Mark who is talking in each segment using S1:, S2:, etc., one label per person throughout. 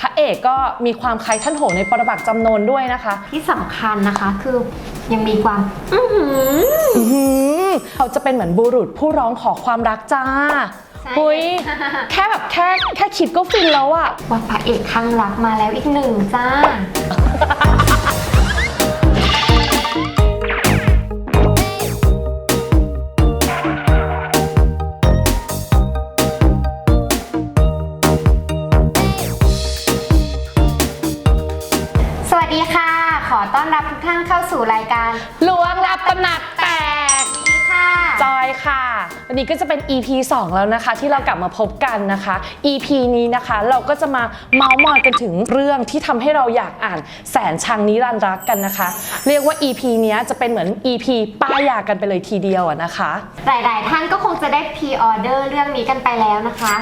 S1: พระเอกก็มีความคล้ายท่านโหในปรบักจำนนด้วยนะคะ
S2: ที่สำคัญนะคะคือยังมีความ อื้อหือ
S1: อื้อหือเขาจะเป็นเหมือนบุรุษผู้ร้องขอความรักจ้า
S2: ใช่
S1: หุยแค่แบบแค่แค่คิดก็ฟินแล้วอะ
S2: ว่าพระเอกข้างรักมาแล้วอีกหนึ่งจ้า วันนี้ก็
S1: จะเป็น EP 2 แล้วนะคะ ที่เรากลับมาพบกันนะคะ EP นี้นะคะเราก็จะมาเมาส์มอยกันถึงเรื่องที่ทำให้เราอยากอ่านแสนชังนิรันดร์รักกันนะคะ เรียกว่า EP เนี้ยจะเป็นเหมือน EP ป้ายยากันไปเลยทีเดียวอะนะคะ
S2: หลาย ๆ ท่านก็คงจะได้พรีออเดอร์เรื่องนี้กันไปแล้วนะคะ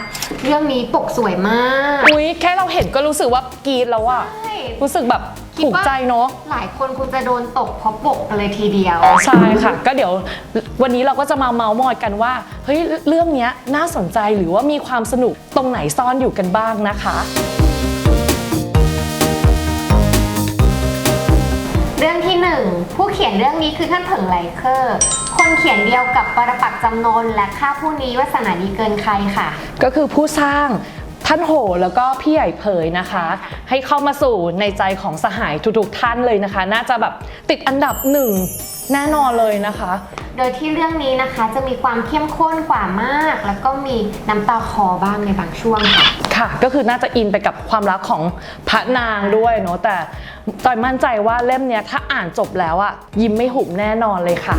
S2: เรื่องนี้ปกสวยมาก
S1: อุ๊ย แค่เราเห็นก็รู้สึกว่ากรีดแล้วอะ
S2: ใช่
S1: รู้สึกแบบ ถูกใจเนาะ
S2: หลายคนคงจะโดนตกเพราะปกกันเลยทีเดียว
S1: ใช่ค่ะ ก็เดี๋ยววันนี้เราก็จะมาเมาส์มอยกันว่าเฮ้ยเรื่องเนี้ยน่าสนใจหรือว่ามีความสนุกตรงไหนซ่อนอยู่กันบ้างนะคะ
S2: เรื่องที่ 1 ผู้เขียนเรื่องนี้คือท่านเผิงไหลเคอร์คนเขียนเดียวกับปรปักษ์จำนนและข้าผู้นี้วาสนาดีเกินใครค่ะ
S1: ก็คือผู้สร้าง ท่านโหแล้วก็พี่ใหญ่เผยนะคะ ให้เข้ามาสู่ในใจของสหายทุกๆท่านเลยนะคะ น่าจะแบบติดอันดับหนึ่งแน่นอนเลยนะคะ
S2: โดยที่เรื่องนี้นะคะจะมีความเข้มข้นกว่ามาก แล้วก็มีน้ำตาคอบ้างในบางช่วงค่ะ
S1: ค่ะ ก็คือน่าจะอินไปกับความรักของพระนางด้วยเนาะแต่จอยมั่นใจว่าเล่มเนี้ยถ้าอ่านจบแล้วอะยิ้มไม่หุบแน่นอนเลยค่ะ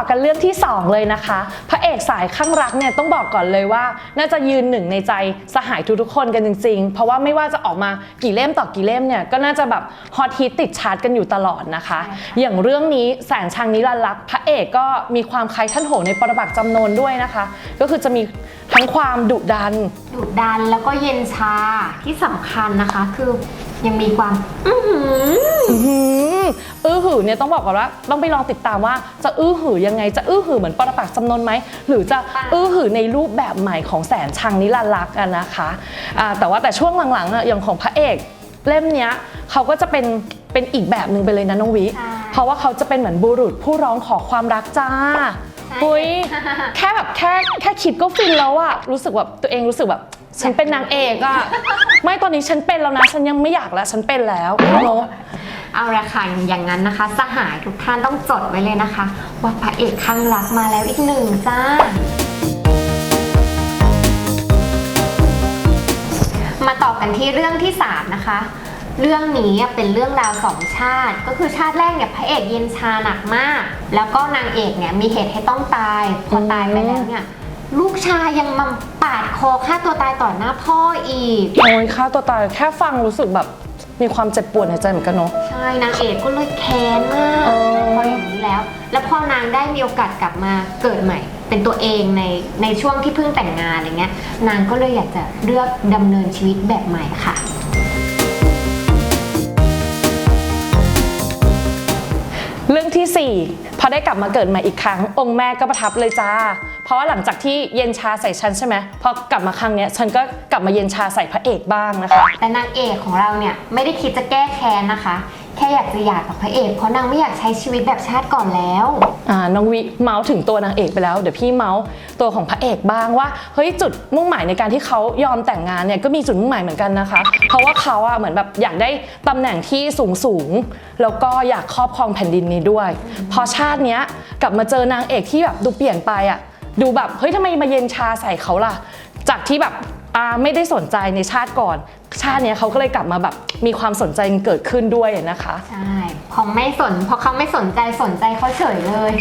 S1: อกันเรื่องที่ 2 เลยนะคะ พระเอกสายข้างรักเนี่ยต้องบอกก่อนเลยว่า น่าจะยืนหนึ่งในใจสหายทุกๆคนกันจริงๆ เพราะว่าไม่ว่าจะออกมากี่เล่มต่อกี่เล่มเนี่ยก็น่าจะแบบฮอตฮิตติดชาร์ตกันอยู่ตลอดนะคะ
S2: ใช่ค่ะ
S1: อย่างเรื่องนี้แสนชังนิรันดร์รักพระเอกก็มีความคล้ายท่านโหในปรบักษ์จำนนด้วยนะคะ ก็คือจะมีทั้งความดุดัน
S2: ดุดันแล้วก็เย็นชาที่สำคัญนะคะ คือ ยังมีความ อื้อหือ
S1: อื้อหืออื้อหือเนี่ยต้องบอกก่อนว่าต้องไปลองติดตามว่าจะอื้อหือยังไงจะอื้อหือเหมือนปรปักษ์จำนนไหมหรือจะอื้อหือในรูปแบบใหม่ของแสนชังนิรันดร์รักกันนะคะอ่าแต่ว่าแต่ช่วงหลังๆอะอย่างของพระเอกเล่มเนี้ยเขาก็จะเป็นเป็นอีกแบบหนึ่งไปเลยนะน้องวิ
S2: ใช่
S1: เพราะว่าเขาจะเป็นเหมือนบุรุษผู้ร้องขอความรักจ้า
S2: ใช่
S1: หุยแค่แบบแค่แค่คิดก็ฟินแล้วอะรู้สึกแบบตัวเองรู้สึกแบบ ฉันเป็นนางเอกอะไม่ตอนนี้ฉันเป็นแล้วนะ ฉันยังไม่อยากแล้ว ฉันเป็นแล้วเนาะ
S2: เอาละค่ะอย่างนั้นนะคะ สหายทุกท่านต้องจดไว้เลยนะคะ ว่าพระเอกข้างรักมาแล้วอีกหนึ่งจ้า มาต่อกันที่เรื่องที่3นะคะ เรื่องนี้เป็นเรื่องราวสองชาติ ก็คือชาติแรกเนี่ยพระเอกเย็นชาหนักมาก แล้วก็นางเอกเนี่ยมีเหตุให้ต้องตาย พอตายไปแล้วเนี่ย ลูกชายยังมาปาดคอฆ่าตัวตายต่อหน้าพ่ออีก
S1: โอ้ยฆ่าตัวตายแค่ฟังรู้สึกแบบมีความเจ็บปวดในใจเหมือนกันเนาะ
S2: ใช่นางเอกก็เลยแค้นมาก
S1: เออ
S2: พออย่างนี้แล้ว แล้วพอนางได้มีโอกาสกลับมาเกิดใหม่ เป็นตัวเองในในช่วงที่เพิ่งแต่งงานอะไรเงี้ย นางก็เลยอยากจะเลือกดำเนินชีวิตแบบใหม่ค่ะ
S1: เรื่องที่ 4 พอได้กลับมาเกิดใหม่อีกครั้ง องค์แม่ก็ประทับเลยจ้า เพราะว่าหลังจากที่เย็นชาใส่ฉันใช่ไหมพอกลับมาครั้งเนี้ยฉันก็กลับมาเย็นชาใส่พระเอกบ้างนะคะ
S2: แต่นางเอกของเราเนี่ยไม่ได้คิดจะแก้แค้นนะคะ ค่อยากจะหย่ากับพระเอกเพราะนางไม่อยากใช้ชีวิตแบบชาติก่อนแล้ว
S1: อ่าน้องวิเมาส์ถึงตัวนางเอกไปแล้ว เดี๋ยวพี่เมาส์ตัวของพระเอกบ้างว่าเฮ้ยจุดมุ่งหมายในการที่เขายอมแต่งงานเนี่ยก็มีจุดมุ่งหมายเหมือนกันนะคะ เพราะว่าเขาอะเหมือนแบบอยากได้ตำแหน่งที่สูงสูงแล้วก็อยากครอบครองแผ่นดินนี้ด้วย พอชาติเนี้ยกลับมาเจอนางเอกที่แบบดูเปลี่ยนไปอะดูแบบเฮ้ยทำไมมาเย็นชาใส่เขาล่ะ จากที่แบบ ไม่ได้สนใจในชาติก่อน ชาติเนี้ยเขาก็เลยกลับมาแบบมีความสนใจเกิดขึ้นด้วยนะคะ
S2: ใช่พอไม่สนพอเขาไม่สนใจสนใจเขาเฉยเลย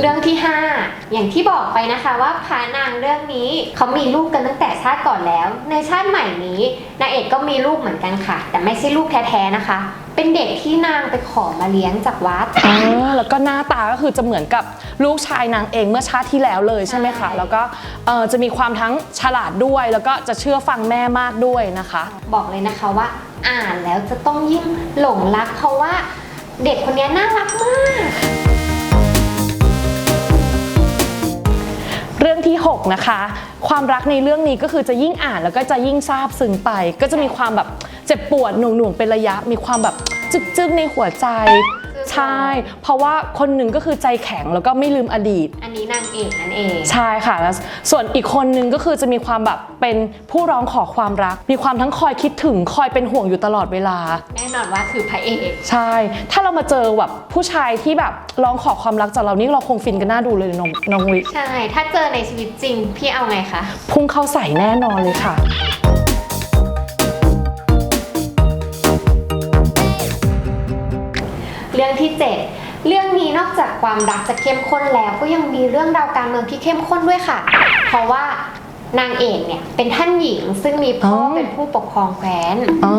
S2: เรื่องที่ 5 อย่างที่บอกไปนะคะว่าพานางเรื่องนี้เขามีลูกกันตั้งแต่ชาติก่อนแล้ว ในชาติใหม่นี้นางเอกก็มีลูกเหมือนกันค่ะ แต่ไม่ใช่ลูกแท้ๆนะคะ เป็นเด็กที่นางไปขอมาเลี้ยงจากวัด
S1: อ่าแล้วก็หน้าตาก็คือจะเหมือนกับลูกชายนางเองเมื่อชาติที่แล้วเลยใช่ไหมคะ
S2: ใช่
S1: แล้วก็เอ่อจะมีความทั้งฉลาดด้วย แล้วก็จะเชื่อฟังแม่มากด้วยนะคะ
S2: บอกเลยนะคะว่า อ่านแล้วจะต้องยิ่งหลงรัก เพราะว่าเด็กคนนี้น่ารักมากื่องที่ 6
S1: นะคะ ความรักในเรื่องนี้ก็คือจะยิ่งอ่านแล้วก็จะยิ่งซาบซึ้งไป ก็จะมีความแบบเจ็บปวดหน่วงๆเป็นระยะ มีความแบบจึกๆในหัวใจ ใช่ เพราะว่าคนหนึ่งก็คือใจแข็งแล้วก็ไม่ลืมอดีต
S2: อันนี้นางเอกนั่นเอง
S1: ใช่ค่ะแล้วส่วนอีกคนนึงก็คือจะมีความแบบเป็นผู้ร้องขอความรัก มีความทั้งคอยคิดถึงคอยเป็นห่วงอยู่ตลอดเวลา
S2: แน่นอนว่าคือพระเอก
S1: ใช่ ถ้าเรามาเจอแบบผู้ชายที่แบบร้องขอความรักจากเรานี่เราคงฟินกันหน้าดูเลยน้องน้องวิ
S2: ใช่ ถ้าเจอในชีวิตจริงพี่เอาไงคะ
S1: พุ่งเข้าใส่แน่นอนเลยค่ะ
S2: เรื่องที่ 7 เรื่องนี้นอกจากความรักจะเข้มข้นแล้วก็ยังมีเรื่องราวการเมืองที่เข้มข้นด้วยค่ะ เพราะว่านางเอกเนี่ยเป็นท่านหญิงซึ่งมีพ่ออ
S1: อ
S2: เป็นผู้ปกครองแคว้น
S1: อ๋อ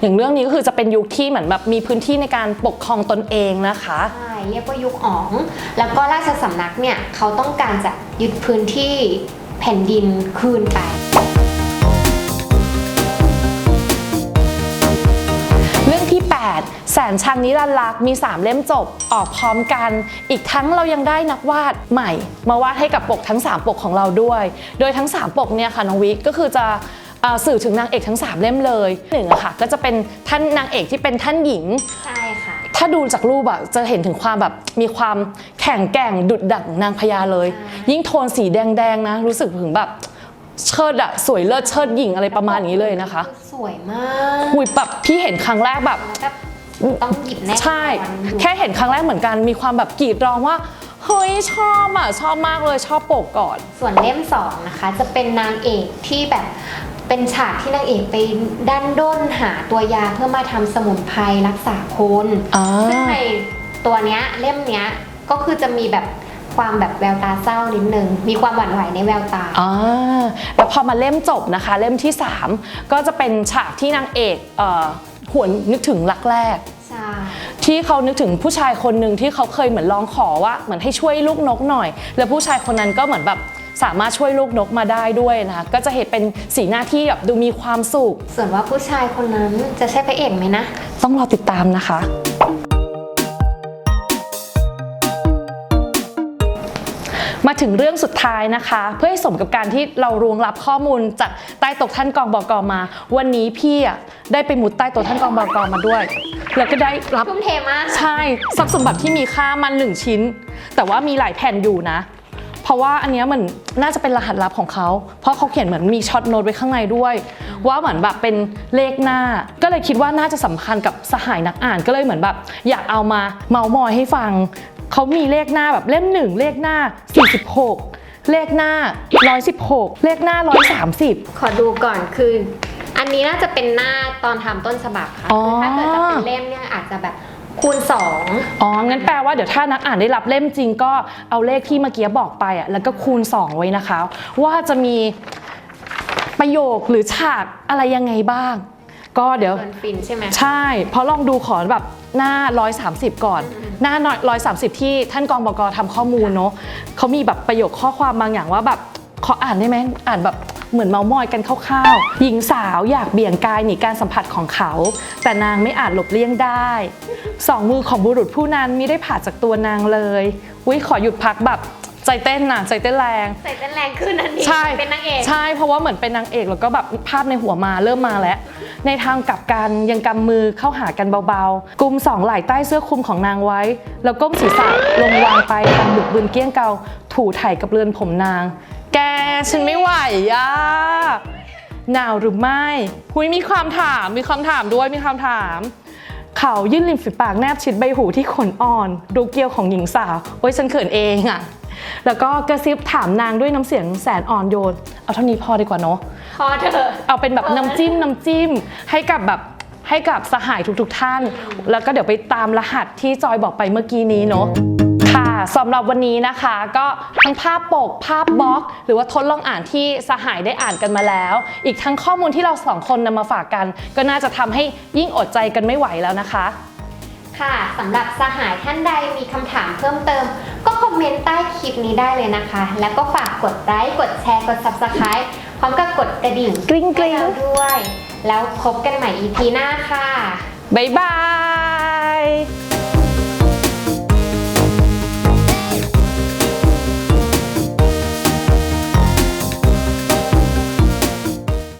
S1: อย่างเรื่องนี้ก็คือจะเป็นยุคที่เหมือนแบบมีพื้นที่ในการปกครองตนเองนะคะ
S2: ใช่เรียกว่ายุคอ๋อง แล้วก็ราชสำนักเนี่ยเขาต้องการจะยึดพื้นที่แผ่นดินคืนไป
S1: สนชังนิรันดร์รักมี 3 เล่มจบออกพร้อมกัน อีกทั้งเรายังได้นักวาดใหม่ มาวาดให้กับปกทั้ง 3 ปกของเราด้วย โดยทั้ง 3 ปกเนี่ยค่ะน้องวิกก็คือจะเอ่อสื่อถึงนางเอกทั้ง 3 เล่มเลยหนึ่งอะค่ะก็จะเป็นท่านนางเอกที่เป็นท่านหญิง
S2: ใช่ค่ะ
S1: ถ้าดูจากรูปอะจะเห็นถึงความแบบมีความแข็งแกร่งดุดดั่งนางพญาเลย
S2: ใช่
S1: ยิ่งโทนสีแดงๆนะรู้สึกถึงแบบเชิดอะสวยเลิศเชิดหญิงอะไรประมาณนี้เลยนะคะ
S2: สวยมาก
S1: หุยแบบพี่เห็นครั้งแรกแบบ
S2: แล้วก็ ต้องหยิบแน่นอน
S1: ใช่ แค่เห็นครั้งแรกเหมือนกันมีความแบบกรีดร้องว่า เฮ้ยชอบอะ ชอบมากเลยชอบปกก่อน
S2: ส่วนเล่มสองนะคะ จะเป็นนางเอกที่แบบเป็นฉากที่นางเอกไปดันด้นหาตัวยาเพื่อมาทำสมุนไพรรักษาคน
S1: อ่า
S2: ซึ่งในตัวเนี้ยเล่มเนี้ยก็คือจะมีแบบความแบบแววตาเศร้านิดนึง มีความหวั่นไหวในแววตา
S1: อ่าแล้วพอมาเล่มจบนะคะ เล่มที่ 3 ก็จะเป็นฉากที่นางเอกเอ่อ หวนนึกถึงรักแรก
S2: ใช่
S1: ที่เขานึกถึงผู้ชายคนหนึ่งที่เขาเคยเหมือนร้องขอว่าเหมือนให้ช่วยลูกนกหน่อย แล้วผู้ชายคนนั้นก็เหมือนแบบสามารถช่วยลูกนกมาได้ด้วยนะคะก็จะเห็นเป็นสีหน้าที่แบบดูมีความสุข
S2: ส่วนว่าผู้ชายคนนั้นจะใช่พระเอกไหมนะ
S1: ต้องรอติดตามนะคะ มาถึงเรื่องสุดท้ายนะคะ เพื่อให้สมกับการที่เรารวงรับข้อมูลจากใต้โตกท่านกองบกมา วันนี้พี่อะได้ไปมุดใต้โตกท่านกองบกมาด้วย แล้วก็ได้รับ
S2: ทุ่มเทมาก
S1: ใช่ทรัพย์สมบัติที่มีค่ามันหนึ่งชิ้น แต่ว่ามีหลายแผ่นอยู่นะเพราะว่าอันเนี้ยมันน่าจะเป็นรหัสลับของเขา เพราะเขาเขียนเหมือนมีช็อตโน้ตไว้ข้างในด้วย ว่าเหมือนแบบเป็นเลขหน้า ก็เลยคิดว่าน่าจะสำคัญกับสหายนักอ่านก็เลยเหมือนแบบ อยากเอามาเมาส์มอยให้ฟัง เขามีเลขหน้าแบบเล่มหนึ่งเลขหน้า 46 เลขหน้า 116 เลขหน้า 130
S2: ขอดูก่อนคือ อันนี้น่าจะเป็นหน้าตอนทำต้นฉบับค่ะ
S1: อ๋อ
S2: คือถ้าเกิดจะเป็นเล่มเนี่ยอาจจะแบบคูณสอง
S1: อ๋อ งั้นแปลว่าเดี๋ยวถ้านักอ่านได้รับเล่มจริงก็เอาเลขที่เมื่อกี้บอกไปอะแล้วก็คูณ 2 ไว้นะคะ ว่าจะมีประโยคหรือฉากอะไรยังไงบ้าง ก็เดี๋ยว
S2: เกินฟินใช่ไหม
S1: ใช่ เพราะลองดูขอแบบหน้า 130 ก่อน หน้าน้อย130ที่ท่านกองบกทำข้อมูลเนาะเขามีแบบประโยคข้อความบางอย่างว่าแบบขออ่านได้ไหมอ่านแบบเหมือนเมามอยกันคร่าวๆ หญิงสาวอยากเบี่ยงกายหนีการสัมผัสของเขา แต่นางไม่อาจหลบเลี่ยงได้ สองมือของบุรุษผู้นั้นมิได้ผ่าจากตัวนางเลยวิขอหยุดพักแบบใจเต้นน่ะใจเต้นแรง
S2: ใส่เต้นแรงขึ้นอันนี้
S1: ใช่
S2: เป็นนางเอก
S1: ใช่เพราะว่าเหมือนเป็นนางเอกแล้วก็แบบภาพในหัวมาเริ่มมาแล้ว ในทางกลับกันยังกำมือเข้าหากันเบาๆ กุมสองไหล่ใต้เสื้อคลุมของนางไว้ แล้วก้มศีรษะลงวางไปทำบึกบึนเกี้ยงเกาถูไถกับเรือนผมนาง แกฉันไม่ไหวอะหนาวหรือไม่หุยมีความถามมีคำถามด้วยมีคำถามเขายื่นริมฝีปากแนบชิดใบหูที่ขนอ่อน ดูเกลียวของหญิงสาวโอ้ยฉันเขินเองอะ แล้วก็กระซิบถามนางด้วยน้ำเสียงแสนอ่อนโยน เอาเท่านี้พอดีกว่าเนาะ
S2: พอเถอะ
S1: เอาเป็นแบบน้ำจิ้มน้ำจิ้มให้กับแบบให้กับสหายทุกๆท่าน แล้วก็เดี๋ยวไปตามรหัสที่จอยบอกไปเมื่อกี้นี้เนาะค่ะสำหรับวันนี้นะคะก็ทั้งภาพปกภาพบล็อก หรือว่าทดลองอ่านที่สหายได้อ่านกันมาแล้ว อีกทั้งข้อมูลที่เราสองคนนำมาฝากกัน ก็น่าจะทำให้ยิ่งอดใจกันไม่ไหวแล้วนะคะ
S2: ค่ะสำหรับสหายท่านใดมีคำถามเพิ่มเติม ก็คอมเมนต์ใต้คลิปนี้ได้เลยนะคะ แล้วก็ฝากกดไลค์กดแชร์กด subscribe พร้อมกับกดกระดิ่ง
S1: กริ๊งกริ๊ง
S2: ให้เราด้วย แล้วพบกันใหม่ EP หน้าค่ะ
S1: บ๊ายบาย